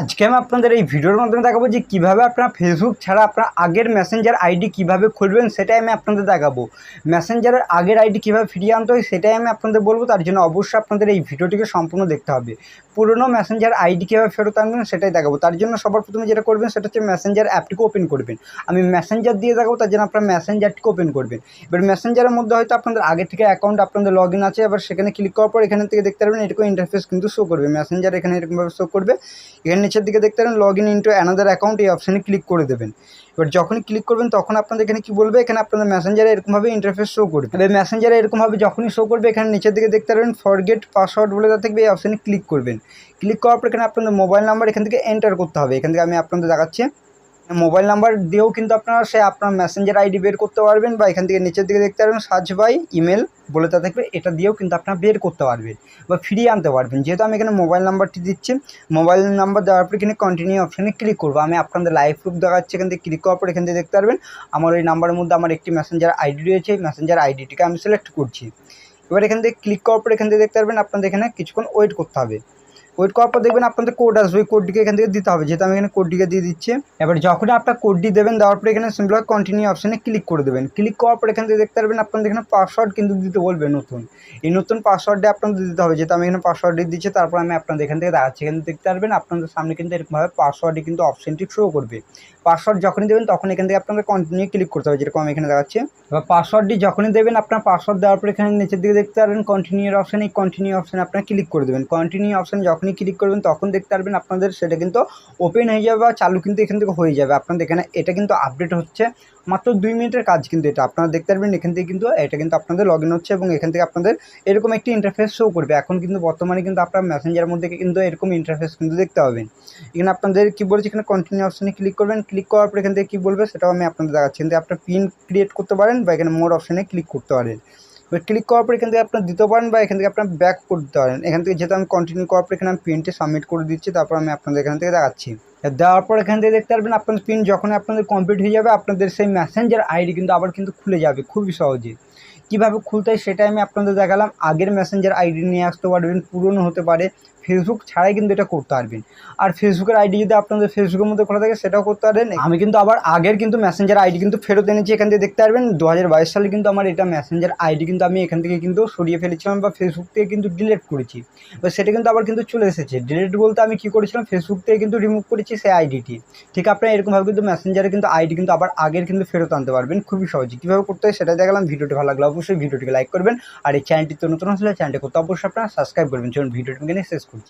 আজকে আমি আপনাদের এই ভিডিওর মাধ্যমে দেখাবো যে কীভাবে আপনারা ফেসবুক ছাড়া আপনার আগের মেসেঞ্জার আইডি কীভাবে খুলবেন সেটাই আমি আপনাদের দেখাবো। মেসেঞ্জারের আগের আইডি কীভাবে ফিরিয়ে আনতে হয় সেটাই আমি আপনাদের বলব, তার জন্য অবশ্যই আপনাদের এই ভিডিওটিকে সম্পূর্ণ দেখতে হবে। পুরনো মেসেঞ্জার আইডি কীভাবে ফেরত আনবেন সেটাই দেখাবো। তার জন্য সবার প্রথমে যেটা করবেন সেটা হচ্ছে মেসেঞ্জার অ্যাপটিকে ওপেন করবেন। আমি মেসেঞ্জার দিয়ে দেখাবো, তার জন্য আপনার মেসেঞ্জারটিকে ওপেন করবেন। এবার মেসেঞ্জারের মধ্যে হয়তো আপনাদের আগে থেকে অ্যাকাউন্ট আপনাদের লগ ইন আছে, এবার সেখানে ক্লিক করার পর এখান থেকে দেখতে পারবেন এরকম ইন্টারফেস কিন্তু শো করবে। মেসেঞ্জার এখানে এরকমভাবে শো করবে। এখানে নিচের দিকে দেখতে পারেন log in into another account এই অপশানে ক্লিক করে দেবেন। এবার যখনই ক্লিক করবেন, তখন আপনাদের এখানে কি বলবে? এখানে আপনাদের মেসেঞ্জারে এরকমভাবে ইন্টারফেস শো করবে। এবার মেসেঞ্জারে এরকমভাবে যখনই শো করবে, এখানে নিচের দিকে দেখতে পারবেন ফরগেট পাসওয়ার্ড বলে দেওয়া থাকবে এই অপশানে ক্লিক করবেন। ক্লিক করার পর এখানে আপনাদের মোবাইল নাম্বার এখান থেকে এন্টার করতে হবে। এখান থেকে আমি আপনাদের দেখাচ্ছি। মোবাইল নাম্বার দিয়েও কিন্তু আপনারা সে আপনার মেসেঞ্জার আইডি বের করতে পারবেন বা এখান থেকে নিচের দিকে দেখতে পারবেন সার্চ বাই ইমেল বলে তা থাকবে। এটা দিয়েও কিন্তু আপনারা বের করতে পারবেন বা ফিরিয়ে আনতে পারবেন। যেহেতু আমি এখানে মোবাইল নাম্বারটি দিচ্ছি মোবাইল নাম্বার দেওয়ার পর এখানে কন্টিনিউ অপশানে ক্লিক করব। আমি আপনাদের লাইভ প্রুফ দেখাচ্ছি, এখান থেকে ক্লিক করার পর এখান থেকে দেখতে পারবেন, আমার ওই নাম্বারের মধ্যে আমার একটি মেসেঞ্জার আইডি রয়েছে। এই মেসেঞ্জার আইডিটিকে আমি সিলেক্ট করছি। এবার এখান থেকে ক্লিক করার পর এখান থেকে দেখতে পারবেন, আপনাদের এখানে কিছুক্ষণ ওয়েট করতে হবে। ওয়েট করার পর দেখবেন আপনাদের কোড আসবে, ওই কোডটিকে এখান থেকে দিতে হবে। যেহেতু আমি এখানে কোডটিকে দিয়ে দিচ্ছি। এবার যখনই আপনার কোডটি দেবেন, দেওয়ার পরে এখানে সিম্পল কন্টিনিউ অপশানে ক্লিক করে দেবেন। ক্লিক করার পর এখান থেকে দেখতে পারবেন আপনাদের এখানে পাসওয়ার্ড কিন্তু দিতে বলবে নতুন। এই নতুন পাসওয়ার্ডে আপনাদের দিতে হবে। যেহেতু আমি এখানে পাসওয়ার্ডটি দিচ্ছি, তারপর আমি আপনাদের এখান থেকে দেখাচ্ছি এখানে দেখতে পারবেন আপনাদের সামনে কিন্তু এরকমভাবে পাসওয়ার্ডে কিন্তু অপশানটি শো করবে। পাসওয়ার্ড যখনই দেবেন, তখন এখান থেকে আপনাদের কন্টিনিউ ক্লিক করতে হবে, যেরকম আমি এখানে দেখাচ্ছি এবার পাসওয়ার্ডটি যখনই দেবেন, আপনার পাসওয়ার্ড দেওয়ার পর এখানে নিচের দিকে দেখতে পারবেন কন্টিনিউর অপশান এই কন্টিনিউ অপশানে আপনারা ক্লিক করে দেবেন। কন্টিনিউ অপশান যখনই ক্লিক করবেন, তখন দেখতে পারবেন আপনাদের সেটা কিন্তু ওপেন হয়ে যাবে বা চালু কিন্তু এখান থেকে হয়ে যাবে। আপনাদের এখানে এটা কিন্তু আপডেট হচ্ছে। মাত্র দুই মিনিটের কাজ কিন্তু এটা। আপনারা দেখতে পারবেন এখান থেকে কিন্তু এটা কিন্তু আপনাদের লগ হচ্ছে এবং এখান থেকে আপনাদের এরকম একটি ইন্টারফেস শো করবে। এখন কিন্তু বর্তমানে কিন্তু আপনার মেসেঞ্জার মধ্যে কিন্তু এরকম ইন্টারফেস কিন্তু দেখতে পাবেন। এখানে আপনাদের কী বলছে? এখানে কন্টিনিউ অপশানে ক্লিক করবেন। ক্লিক করার পর এখান থেকে কী বলবে? সেটাও আমি আপনাদের দেখাচ্ছি। কিন্তু আপনার পিন ক্রিয়েট করতে পারেন বা এখানে মোর অপশানে ক্লিক করতে পারেন। এবার ক্লিক করার পর এখান থেকে আপনার দিতে পারেন বা এখান থেকে আপনার ব্যাক করতে পারেন। এখান থেকে যেহেতু আমি কন্টিনিউ করার পর এখানে আমি পিনটি সাবমিট করে দিচ্ছি, তারপর আমি আপনাদের এখান থেকে দেখাচ্ছি। দেওয়ার পর এখান থেকে দেখতে পারবেন আপনাদের পিন যখন আপনাদের কমপ্লিট হয়ে যাবে, আপনাদের সেই মেসেঞ্জার আইডি কিন্তু আবার কিন্তু খুলে যাবে খুবই সহজে। কীভাবে খুলতে হয় সেটাই আমি আপনাদের দেখালাম। আগের মেসেঞ্জার আইডি নিয়ে আসতে পারবেন, পুরনো হতে পারে। ফেসবুক ছাড়াই কিন্তু এটা করতে পারবেন। আর ফেসবুকের আইডি যদি আপনাদের ফেসবুকের মধ্যে খোলা থাকে, সেটাও করতে পারবেন আমি কিন্তু আবার আগের কিন্তু মেসেঞ্জার আইডি কিন্তু ফেরত এনেছি এখান থেকে দেখতে পারবেন। দু হাজার বাইশ সালে কিন্তু আমার এটা মেসেঞ্জার আইডি কিন্তু আমি এখান থেকে কিন্তু সরিয়ে ফেলেছিলাম বা ফেসবুক থেকে কিন্তু ডিলিট করেছি। বা সেটা কিন্তু আবার কিন্তু চলে এসেছে। ডিলিট বলতে আমি কী করেছিলাম? ফেসবুক থেকে কিন্তু রিমুভ করেছি। সেই আইডিটি ঠিক আপনারা এরকমভাবে কিন্তু মেসেঞ্জারে কিন্তু আইডি কিন্তু আবার আগের কিন্তু ফেরত আনতে পারবেন। খুবই সহজে। কীভাবে করতে হয় সেটা দেখালাম। ভিডিওটি ভালো লাগলে অবশ্যই ভিডিওটিকে লাইক করবেন। আর এই চ্যানেলটি তো নতুন আসলে চ্যানেলটি করতে অবশ্যই আপনারা সাবস্ক্রাইব করবেন। যেমন ভিডিওটি শেষ করুন